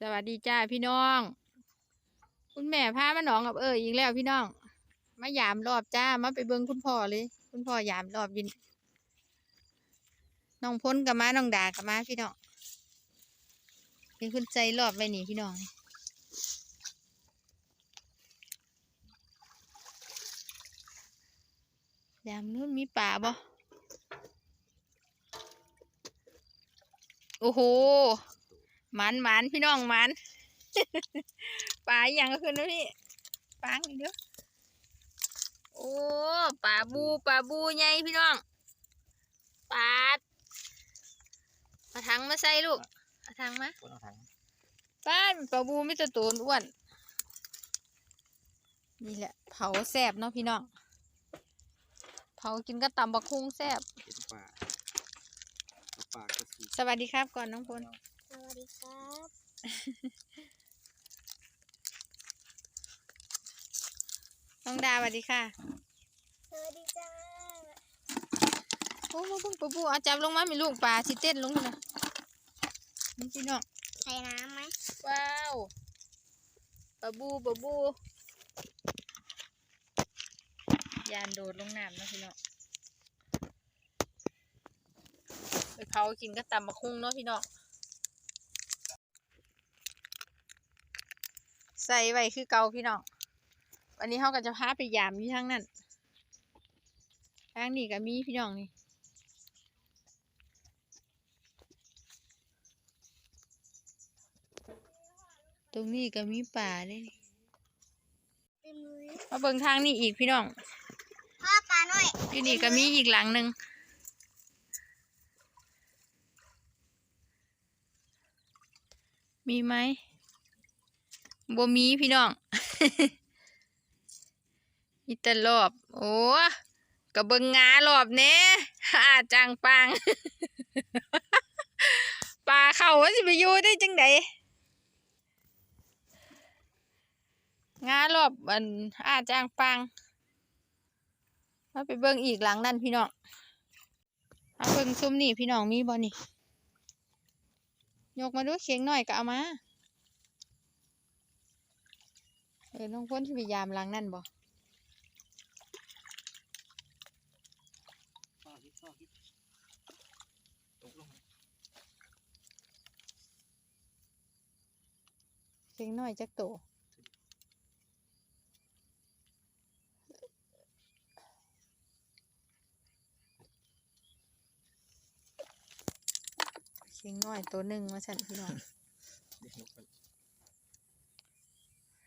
สวัสดีจ้าพี่น้อง คุณแม่พามาหนองกับเอออีกแล้วพี่น้อง มายามรอบจ้ามาไปเบิ่งคุณพ่อเลย คุณพ่อยามรอบยินน้องพ้นกับมาน้องดากับมาพี่น้องเป็นคุณใจรอบไว้นี่พี่น้องยามนู้นมีป่าบ่โอ้โห หมันหมันพี่น้องหมันปลาอหย่างก็คือนะพี่ปังอีกเด้อโอ้ปลาบูปลาบูใหญ่พี่น้องปลาดเอาถังมาใส่ลูกเอาถังมาคนเอาถังป้านปลาบูไม่จะตัวอ้วนนี่แหละ เผาแซบเนาะพี่น้องเผากินก็ตำบักคุ้งแซบเห็นป่าเอาป่ากระสีสวัสดีครับก่อนน้องพลส วัสดีครับน้องดาสวัสดีค่ะ สวัสดีจ้าโอ้มาเพิ่งปลาบูเอาจับลงมามีลูกปลาสิเต้นลงนะนี่พี่น้องใส่น้ำไหมว้าวปลาบูปลาบูยานโดดลงน้ำเนาะพี่น้องไปเผากินก็ตำบักคุ้งเนาะพี่น้อง ใส่ไว้คือเก่าพี่น้องวันนี้เขาก็จะพาไปยามอยู่ทางนั้นทางนี้ก็มีพี่น้องนี่ตรงนี้ก็มีป่าเลยนี่เต็มเลยมาเบิ่งทางนี้อีกพี่น้องพ่อปลาหน่อยที่นี่ก็มีอีกหลังหนึ่งมีไหม บ่มีพี่น้องอีแต่รอบ โอ้กะเบิงงารอบแหน่อาจังปังปลาเข้าว่าสิไปอยู่ได้จังไดงารอบอันอาจางปังมาไปเบิ่งอีกหลังนั่นพี่น้องเอาเบิ่งซุ้มนี่พี่น้องมีบ่นี่ยกมาดูเคียงหน่อยก็เอามา เออน้องพ้นที่พยายามหลังนั่นบ่ซ่อฮิตซ่อฮิตตกลงเคียงน่อยจักโตเคียงน้อยตัวหนึ่งมาสั่นพี่น้อง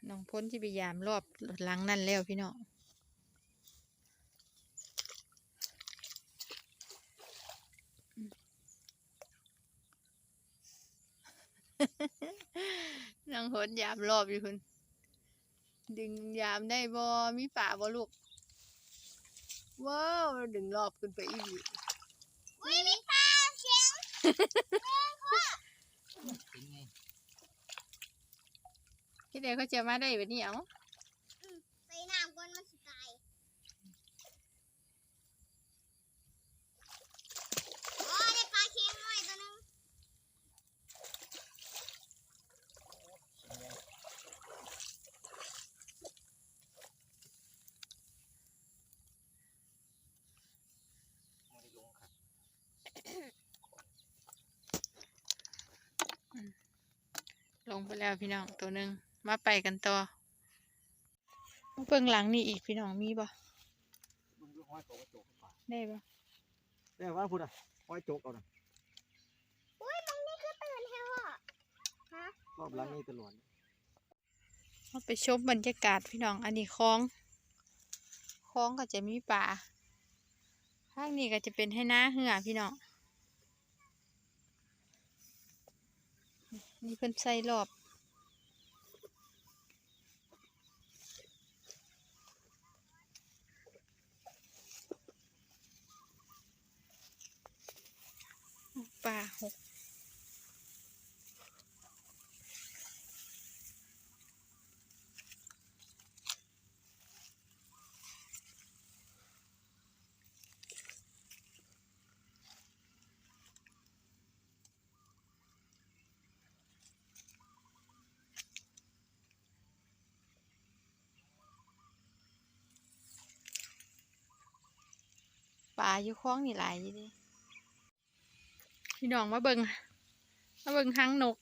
น้องพ้นที่พยายามรอบหลังนั่นแล้วพี่น้องน้องพ้นยามรอบอยู่คุณดึงยามได้บ่มีป่าบ่ลูก ว้าว ดึงรอบขึ้นไปอีกอุ้ยมีปลาเชียง เป็นไง คิดเดี๋ยวเขาจะมาได้แบบนี้เอาใส่น้ำก่อนมันสิตายโอ้ได้ปลาเชียงหน่อยตัวหนึงไม่ได้ลงครับลงไปแล้วพี่น้องตัวหนึ่ง มาไปกันต่อเบื้องหลังนี่อีกพี่น้องมีบ่มึงดูห้อยโตกระโจกป่าได้บ่แต่ว่าพูดอะห้อยโจกเอาน่ะอุ้ยมึงนี่คือตื่นแท้พ่อฮะรอบหลังนี่ตลอดมาไปชมบรรยากาศพี่น้อง อันนี้คลองคลองก็จะมีป่าทางนี้ก็จะเป็นให้หน้าเหือพี่น้องนี่เพิ่นใส่รอบ ป่าหกปลาอยู่คล้องนี่หลายอยู่ดิ พี่น้องมาเบิ่งมาเบิ่งหางนก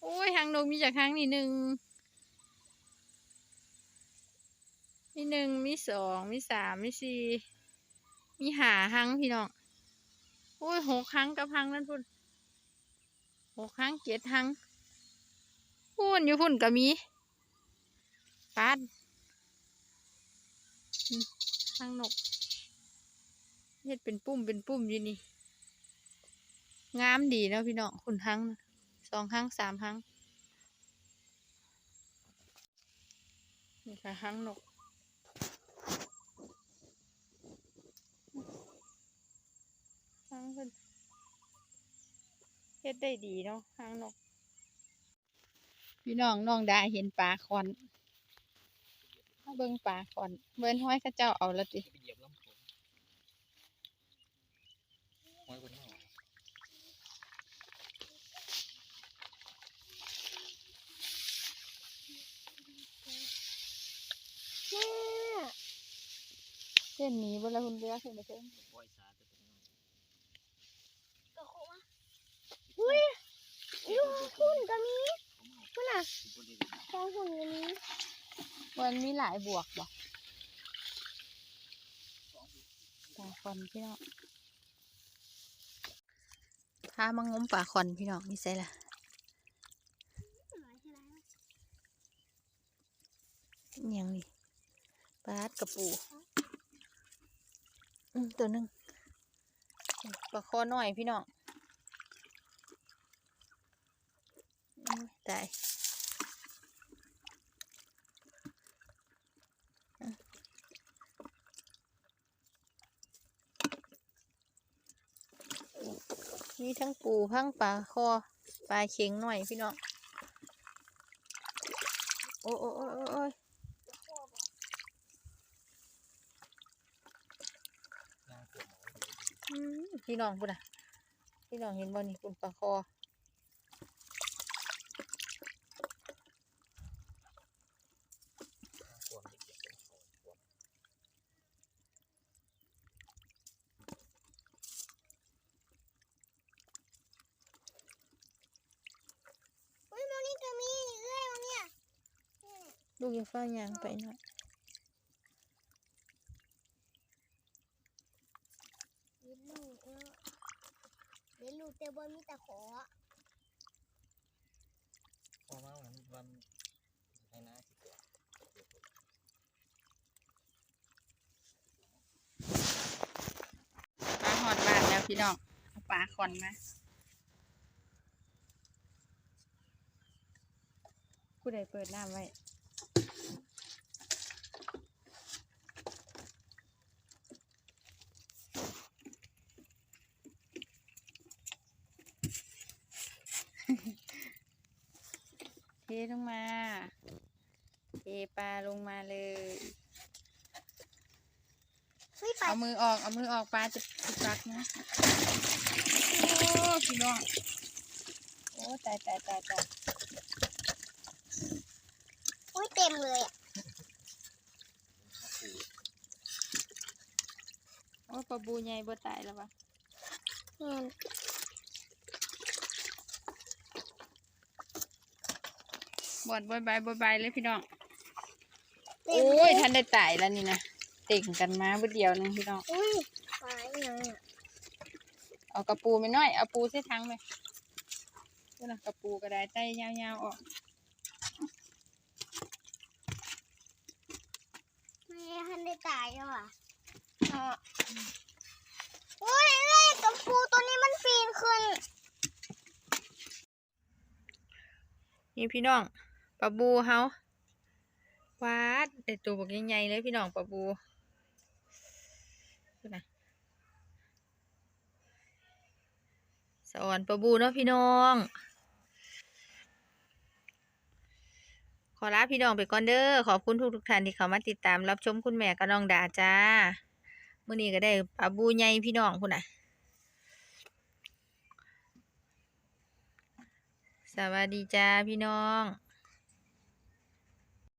โอ้ยหางนกมีจากหางนี่หนึ่ง มีหนึ่งมีสองมีสามมีสี่มีหาหางพี่น้อง โอ้ยหกหางกับหางนั่นพุ่นหกหางเจ็ดหางพุ่นอยู่พุ่นก็มีปาดหางนกเฮ็ดเป็นปุ่มเป็นปุ่มอยู่นี่ งามดีเนาะพี่น้องคุณหังสองหังสามหังนี่ค่ะหังนกหังเพิ่นเฮ็ดได้ดีเนาะหังนก พี่น้องน้องไดาเห็นปลาคอนเบิ่งปลาคอนเบิ่นห้อยข้าเจ้าเอาละติ ไปเหยียบลำโพงห้อยบนหน้า แม่ เส้นหนี้บ่ละคุณเรือขึ้นไปเถิงปล่อยสาจะเป็นน้องกระโคกอุ้ยอยู่หุ่นก็มีหุ่นอะสิบ่ได้เล่นของหุ่นก็มีมันมีหลายบวกบ่ปลาคอนพี่น้องพามางมปลาคอนพี่น้องนี่ใส่ละอิหยังนี่ปลาดกระปูอืม ตัวหนึ่งปลาคอน้อยพี่น้องตายมีทั้งปูทั้งปลาคอปลาเข็งหน่อยพี่น้อง โอ้โอ้โอ้โอ้โอ้ย ย่างตัวหมอไว้ดู อืม พี่น้องพุ่นอะ พี่น้องเห็นบ่นี่คุณปลาคอย่างตัวมันเหยียบลำโพงตัวอุ้ยมองนี่ก็มีเอ้ยมองเนี่ยเนี่ยลูกอย่าเฝ้าหยางไปหน่อย เลี้ยงลูกเออเลี้ยงลูกแต่บนมีแต่ขอพอมาวันวันให้น้าสิตัวปลาหอดบ้านแล้วพี่น้องเอาปลาคอนมาผู้ใดเปิดหน้ำไว้ ลงมาเทปลาลงมาเลยเฮ้ยไปเอามือออก เอามือออกปลาจะติดรักนะ โอ้พี่น้อง โอ้ตายตายตายตายอุ้ยเต็มเลยอะ โอ้ปลาบูใหญ่บ่ตายแล้วปะเนี่ บอดบายบายบายบายเลยพี่น้องเต็โอ้มเลยท่านได้ตายแล้วนี่นะเต่งกันมาเบ่เดียวหนึงพี่น้อง อุ้ยปลาอย่างอะเอากระปูไปหน่อย เอาปูใส่ถังไปนี่นะกระปูก็ได้ไต้ยาวๆออก ไม่ทันได้ตายแล้วอะอะอุ้ยเอ้ยกับปูตัวนี้มันปีนขึ้น นี่พี่น้อง ปลาบูเฮาวาดได้ตัวบักใหญ่ๆเลยพี่น้องปลาบูนะสอนปลาบูเนาะพี่น้อง ขอลาพี่น้องไปก่อนเด้อขอบคุณทุกทุกท่านที่เข้ามาติดตามรับชมคุณแม่กับน้องดาจ้ามื้อนี้ก็ได้ปลาบูใหญ่พี่น้องพุ่นน่ะ สวัสดีจ้าพี่น้อง